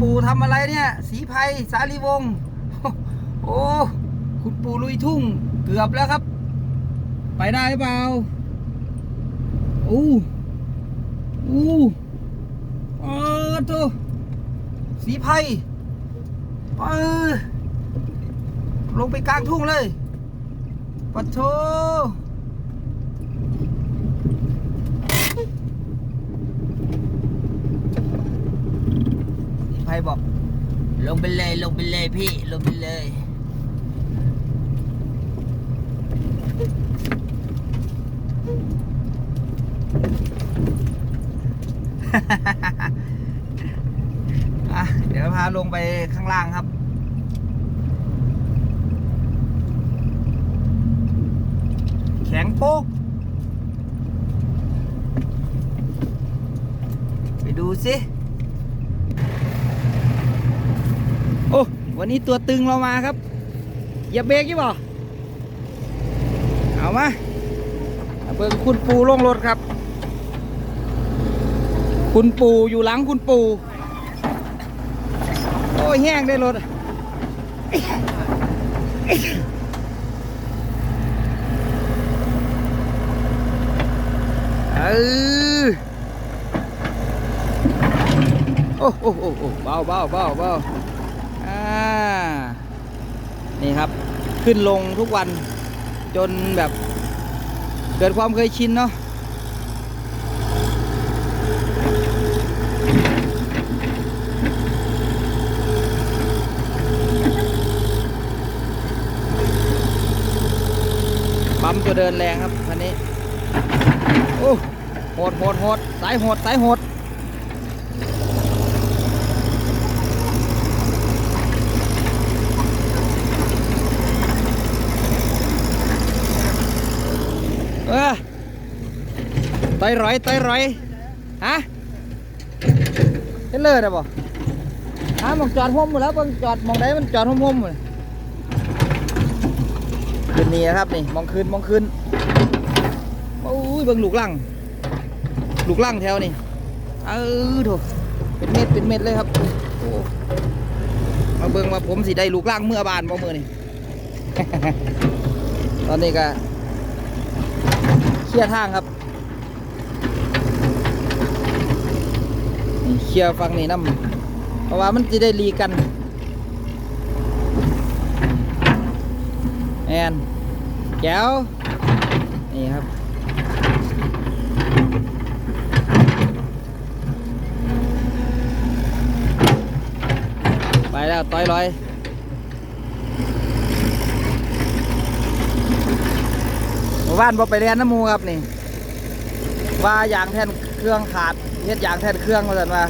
ปู่ทำอะไรเนี่ย สีไพรสาลีวง โอ้ คุณปู่ลุยทุ่ง เกือบแล้วครับ ไปได้หรือเปล่าอู้อู้เออโตสีไพรเออลงไปกลางทุ่งเลยปัดโท สีไพรบอก ลงไปเลยลงไปเลยพี่ ลงไปเลยเดี๋ยวพาลงไปข้างล่างครับแข็งโป๊กไปดูสิ โอ้วันนี้ตัวตึงเรามาครับอย่าเบรกยี่บ่เอามาเอาเบิ่งคุณปูลงรถครับ คุณปูอยู่หลังคุณปูโอ้ยแห้งได้รถเออโอ้โอ้โอ้โอ้เบาเบาเบาเบา นี่ครับ ขึ้นลงทุกวันจนแบบเกิดความเคยชินเนาะปั๊มตัวเดินแรงครับคันนี้ โอ้โหดโหดโหดสายโหดสายโหด ออต่อยร้อยต่อยร้อยฮะเห็นเลยนะบ่ฮะมองจอดห่มหมดแล้วมองจอดมองได้มันจอดห่มห่มหมดคืนนี้นะครับนี่มองคืนมองคืนโอ้ยเบิ่งลูกลังลูกลังแถวนี่เออโถเป็นเม็ดเป็นเม็ดเลยครับโอ้มาเบิ่งว่าผมสิได้ลูกลังเมื่อบานบ่มือนี่ตอนนี้ก็ ลียร์ทางครับเคลียร์ฝั่งนี้น้ำเพราะว่ามันจะได้รีกันแอนแก้วนี่ครับไปแล้วต้อยลอย หมู่ บ้านบ่ไปเรียนน้ำมูครับนี่ ว่ายางแท่นเครื่องขาดเฮ็ดอยางแท่นเครื่องมาสันว่า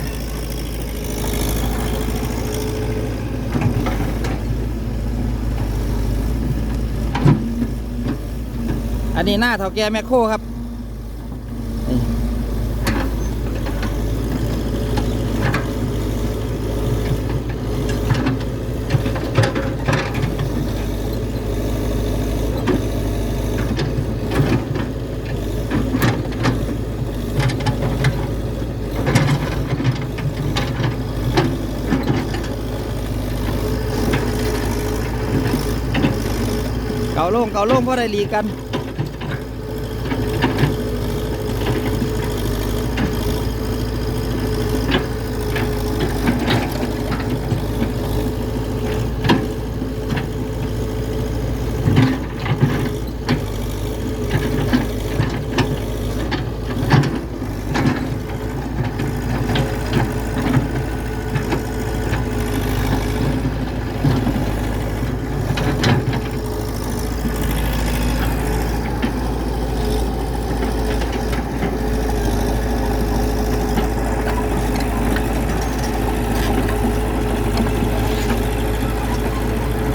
อันนี้หน้าเท่าแก่แมคโครครับ เกาโล่งเกาโล่งเพราะได้ลีกัน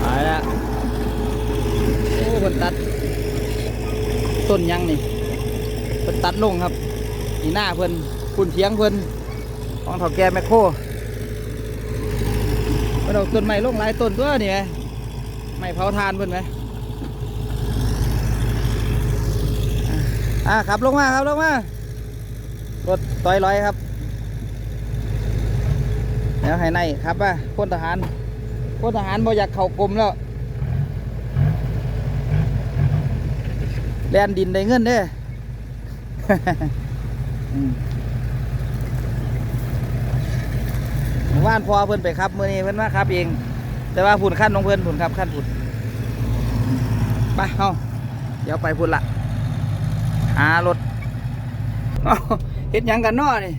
ไปแล้วโอ้เพิ่นตัด ต้นยังนี่เพิ่นตัด ลงครับนี่หน้าเพิ่นคุณเทียงเพิ่นของเถาแกแมคโครเพิ่นเอาต้นไม้ลงหลายต้นตัวนี่ไหมไม้เผาทานเพิ่นไหมอ่าขับลงมาครับลงมารถต่อยลอยครับแมดี๋ยวให้ในครับว่าพลทหารพลทหารบ่อยากเข้ากรมแล้วแลนดินได้เงินเด้ ออืมเมื่อว่านพอเพิ่นไปครับมื้อนี้เพิ่นมาครับเอง แต่ว่าผุนขั้นของเพิ่นผุนครับขั้นผุนไปเฮาเดี๋ยวไปพุ่นละหารถเอ้าเฮ็ดยังกันนอนี่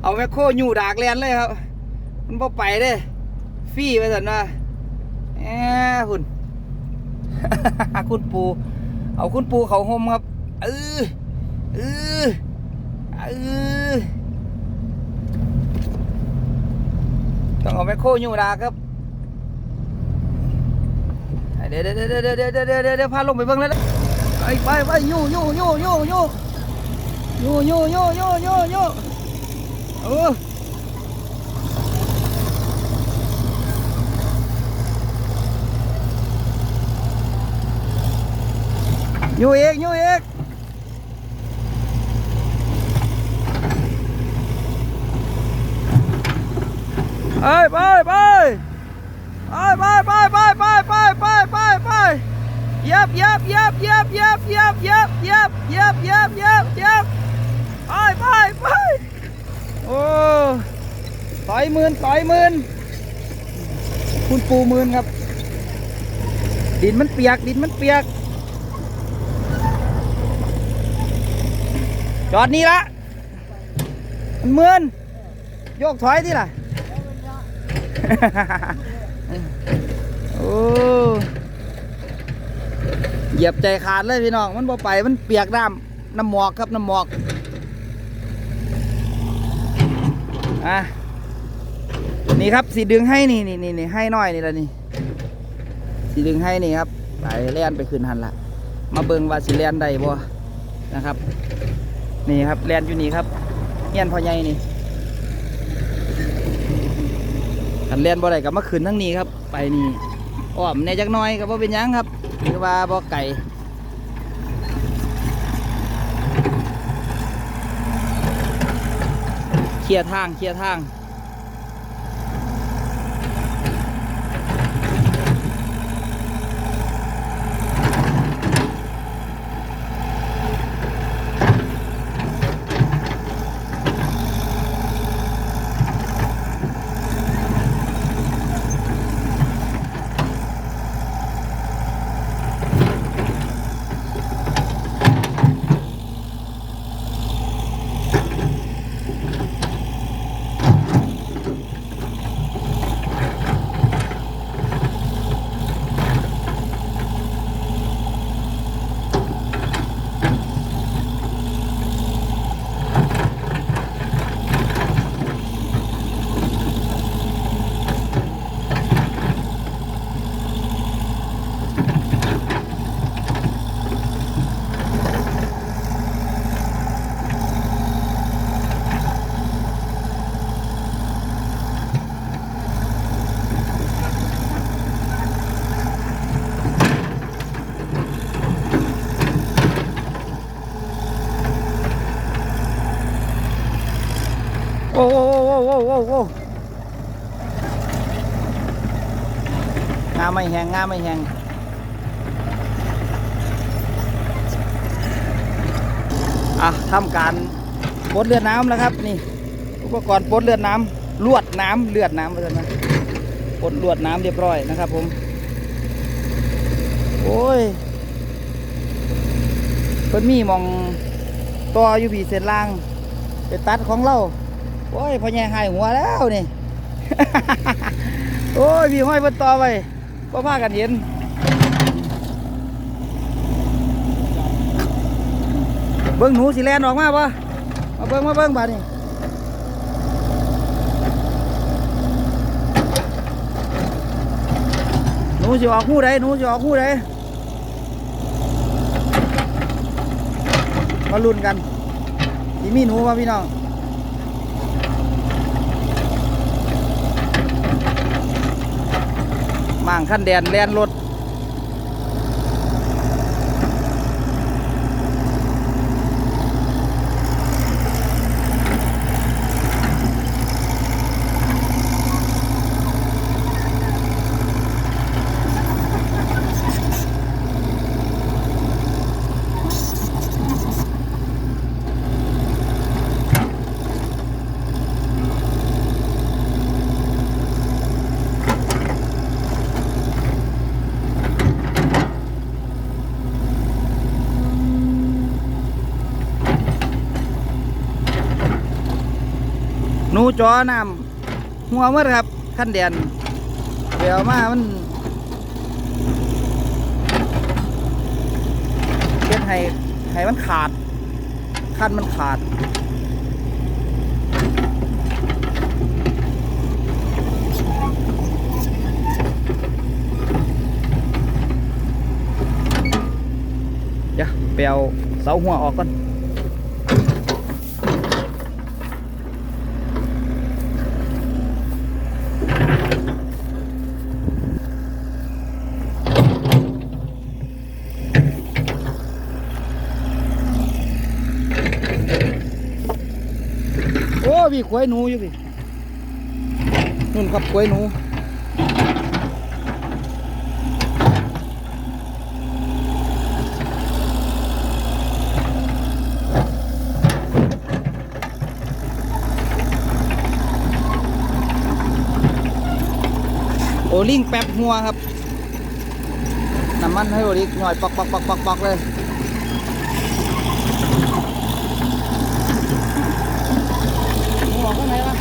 เอาแมคโครอยู่ดากแลนเลยครับ มันบ่ไปเด้ฟี่ไปสันว่าแหมคุณคุณปู เอาคุณปูเขาห่มครับ เออเออเออต้องเอาแมคโครอยู่ดาครับเดี๋ยวเดี๋ยวเดี๋ยวเดี๋ยวเดี๋ยวเดี๋ยวเดี๋ยวเดี๋ยวพาลงไปเบิ่งเลยนะไปไปไปอยู่อยู่อยู่อยู่อยู่อยู่อยู่อยู่อยู่อยู่อยู่เอออยู่อีกอยู่อีก ไปไปไปไปไปไปไปไปไปไปไปไปย็บย็บย็บย็บย็บย็บย็บย็บย็บย็บย็บย็บไปไปไปโอ้ต่อยหมื่นต่อยหมื่นคุณปูหมื่นครับ ดินมันเปียกดินมันเปียก จอดนี่ละมันมื่นโยกถอยที่ล่ะ โอ้เหยียบใจขาดเลยพี่น้อง มันบ่ไป มันเปียกน้ำน้ำหมอกครับน้ำหมอก อะ นี่ครับสีดึงให้นี่นี่นี่นี่ให้น้อยนี่ละนี่สีดึงให้นี่ครับไปแล่นไปขึ้นหันละ มาเบิงว่าสิแล่นได้บ่นะครับ นี่ครับแล่นอยู่นี่ครับเฮียนพอใหญ่นี่ ขันเรียนบ่ได้กับมาขืนทั้งนี้ครับ ไปนี่อ้อมในจักน้อยกับ่เป็นยังครับคือว่าบ่ไก่เคลียร์ทางเคลียร์ทางโอ้โอ้ โอ้งาไม่แหงงาไม่แหงอะทำการปลดเลือดน้ำแล้วครับ นี่ อุปกรณ์ปลดเลือดน้ำลวดน้ำเลือดน้ำไปเลยนะปลดลวดน้ำเรียบร้อยนะครับผมโอ้ยเพิ่นมีมองต่ออยู่ผีเส้นล่าง ไปตัดของเรา โอ้ยพ่อใหญ่หายหัวแล้วนี่ โอ้ยพี่ห้อยเพิ่นต่อไว้ก็พากันเห็นเบิ้งหนูสิแลนออกมาปะมาเบิ้งมาเบิ้งบาดนี่หนูสิออกหู้ใดหนูสิออกหู้ใดมาลุ้นกันสิมีหนูป่ะพี่น้อง ม่างขั้นแดนแลนรถ จอน้ำหัวหมดครับขั้นแดนเดี๋ยวมามันเฮ็ดให้ให้มันขาด ขั้นมันขาดเดี๋ยวไปเอาเสาหัวออกก่อน โอ้วยหนูอยู่พี่นู่นครับขวยหนูโอลิงแป๊บหัวครับน้ำมันให้โอลิงหน่อยปอกปอกปอกปอกปอกเลย หนู ออกก็ไหนวะ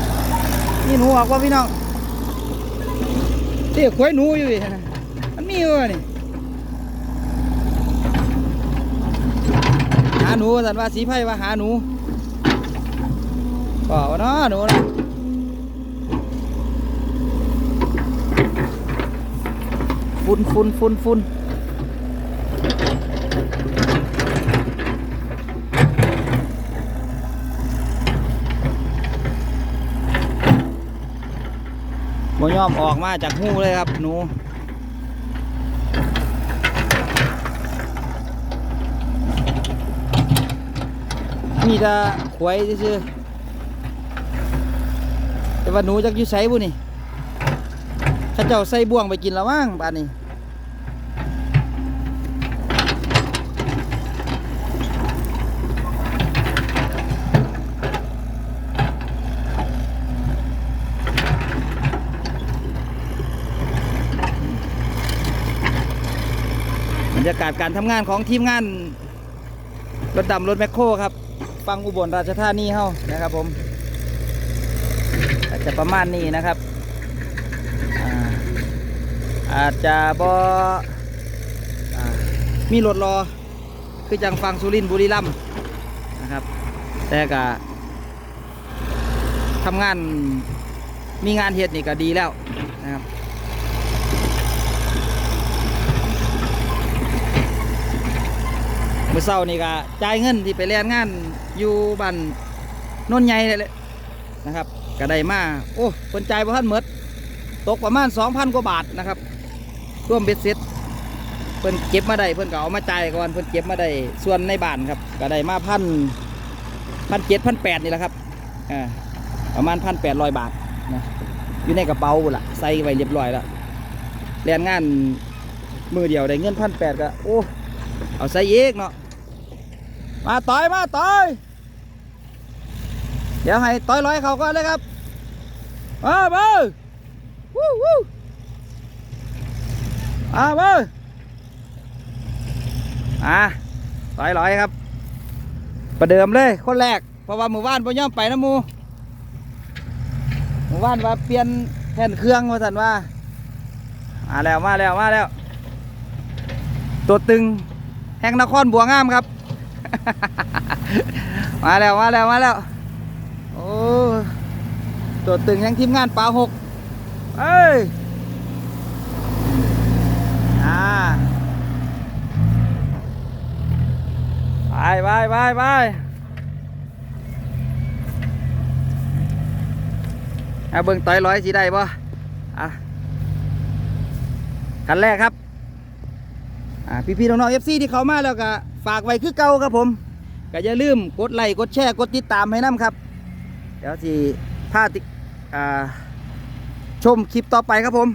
นี่หนูออกว่าพี่น้องเตี้ยขวยหนูอยู่ดิมันมีเอยู่วะนี่หาหนูสันว่าสีไพ่ว่าหาหนูบอกว่านาะหนูนะฝุ่นฝุ่นฝุ่นฝุ่น บ่ยอมออกมาจากหูเลยครับหนูมีแต่ขวยซื่อแต่ว่าหนูจักอยู่ไสบุนี่ข้าเจ้าใส่บ่วงไปกินแล้วมั้งบ้านนี้ ยากาศการทำงานของทีมงาน รถดำรถแมคโครครับ ฟังอุบลราชธานีเฮานะครับผมอาจจะประมาณนี้นะครับอาจจะบอมีรถรอ คือจังฟังสุรินบุรีรัมนะครับ แต่ก็ทำงานมีงานเฮ็ดนี่ก็ดีแล้วนะครับ มื่อเช้านี่ก็จ่ายเงินที่ไปเรียนงานอยู่บ้านโนนใหญ่เลยนะครับก็ได้มาโอ้คนจ่ายบ่ทันหมดตกประมาณ2,000กว่าบาทนะครับร่วมเบ็ดเสร็จเพิ่นเก็บมาได้เพิ่นก็เอามาจ่ายก่อนเพิ่นเก็บมาได้ส่วนในบ้านครับก็ได้มาพันพันเจ็ดพันแปดนี่แหละครับอ่าประมาณพันแปดร้อยบาทนะอยู่ในกระเป๋าพุ่นละใส่ไว้เรียบร้อยแล้วเรียนงานมือเดียวได้เงินพันแปดก็โอ้เอาใส่เอีกเนาะ มาต่อยมาต่อยเดี๋ยวให้ต่อยร้อยเขาก่อนเลยครับมาเบอร์วู้วู้มาเบอร์อะต่อยร้อยครับ ประเดิมเลยคนแรกเพราะว่าหมู่บ้านพ่ย่อมไปนะมูหมู่บ้านว่าเปลี่ยนแผ่นเครื่องว่าสันว่ามาแล้วมาแล้วมาแล้ว ตัวตึงแห่งนครบัวงามครับ มาแล้วมาแล้วมาแล้ว โอ้ตัวตึงแห่งทีมงานปลาหกเอ้ยอ่าไปไปไปไปเอาเบิ่งต่อยร้อยสีได้ป่ะอะคันแรกครับ อ่าพี่ๆน้องๆเอฟซีที่เขามาแล้วก็ ฝากไว้คือเก่าครับผมก็อย่าลืมกดไลค์กดแชร์กดติดตามให้น้ำครับ เดี๋ยวสิพาติชมคลิปต่อไปครับผม